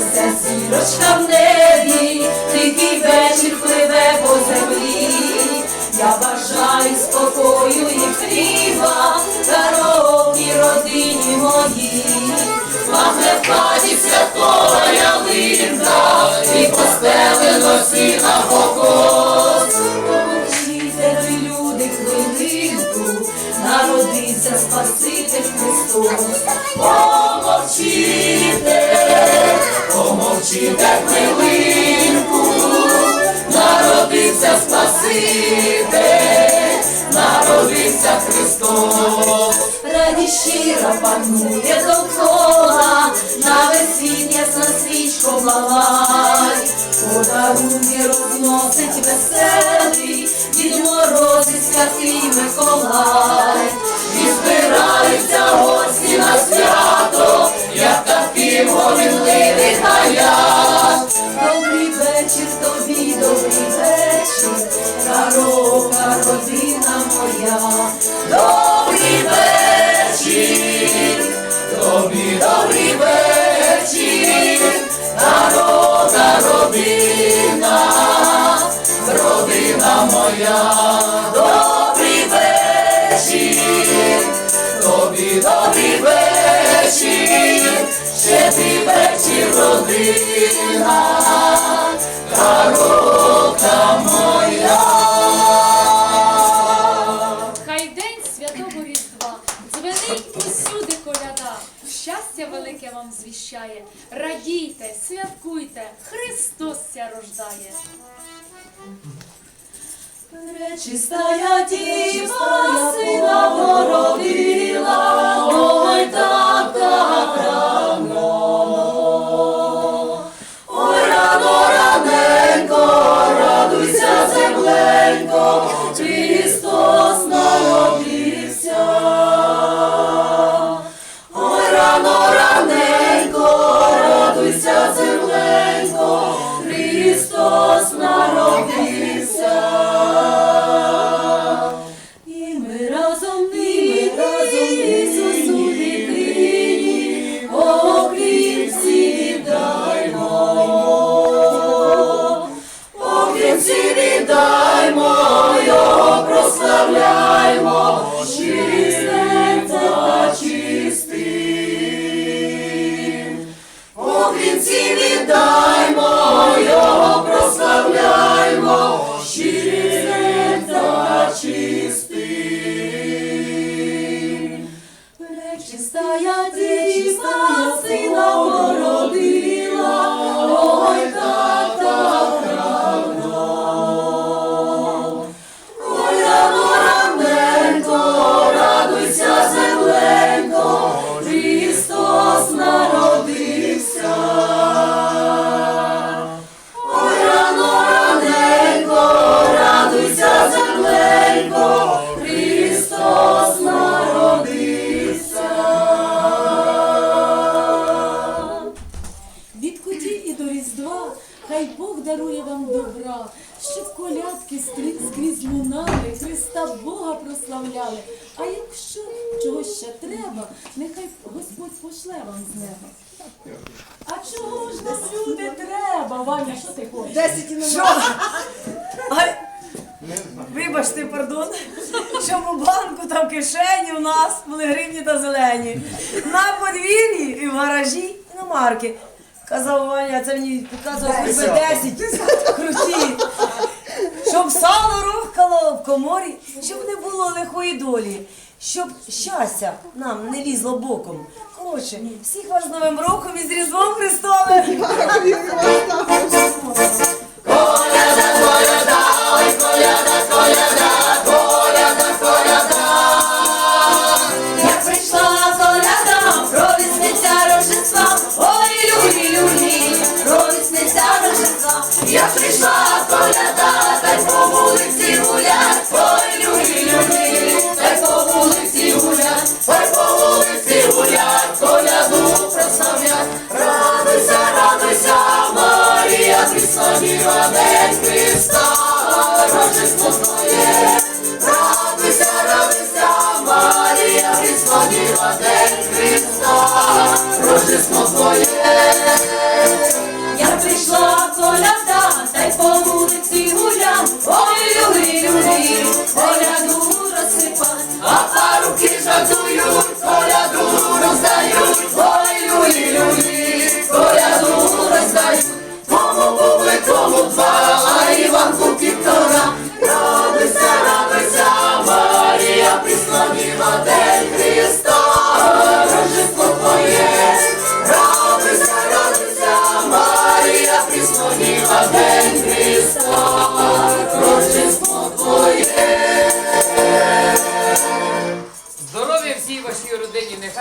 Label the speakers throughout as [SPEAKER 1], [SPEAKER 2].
[SPEAKER 1] з'явилася зірочка в небі, тихий вечір пливе по землі. Я бажаю спокою і хліба, дорогі родині моїй. Пахне в хаті святкова ялинка, і постелено сіна покос. Помовчите ви, люди, хвилинку, народився Спаситель Христос. Помовчите, помовчите хвилинку, народився Спаситель, народився Христос. Радість щира панує довкола, на весіння ясна свічко балай. Подарунки розносить веселий, від морози святий Миколай. Родина моя. Добрий вечір, тобі добрий вечір, щедрий вечір, родина, дорога моя.
[SPEAKER 2] Хай день святого Різдва дзвенить усюди коляда. Щастя велике вам звіщає. Радійте, святкуйте, Христос ся рождає.
[SPEAKER 1] Пречистая діва сина породила,
[SPEAKER 3] скрізь лунали, Христа Бога прославляли. А якщо чогось ще треба, нехай Господь пошле вам з неба. А чого ж нас люди треба? Ваня, що ти хочеш?
[SPEAKER 4] Десять і. Ай, Вибачте, пардон, щоб у банку та в кишені у нас були гривні та зелені. На подвір'ї і в гаражі, і на марки. Казав Ваня, це мені показував хоч би 10 круті. Щоб сало рухкало в коморі, щоб не було лихої долі, щоб щастя нам не лізло боком. Коротше, всіх вас з Новим роком і з Різдвом Христовим!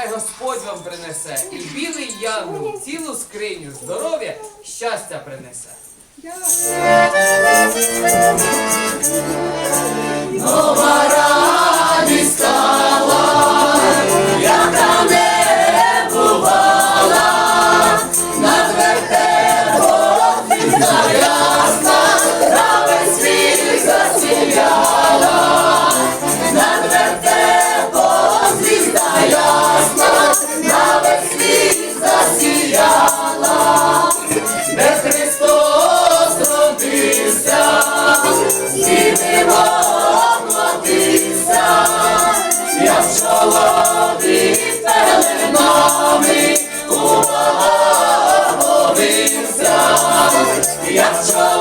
[SPEAKER 1] нехай Господь вам принесе і білий янгол цілу скриню здоров'я, щастя принесе.
[SPEAKER 3] God's joy.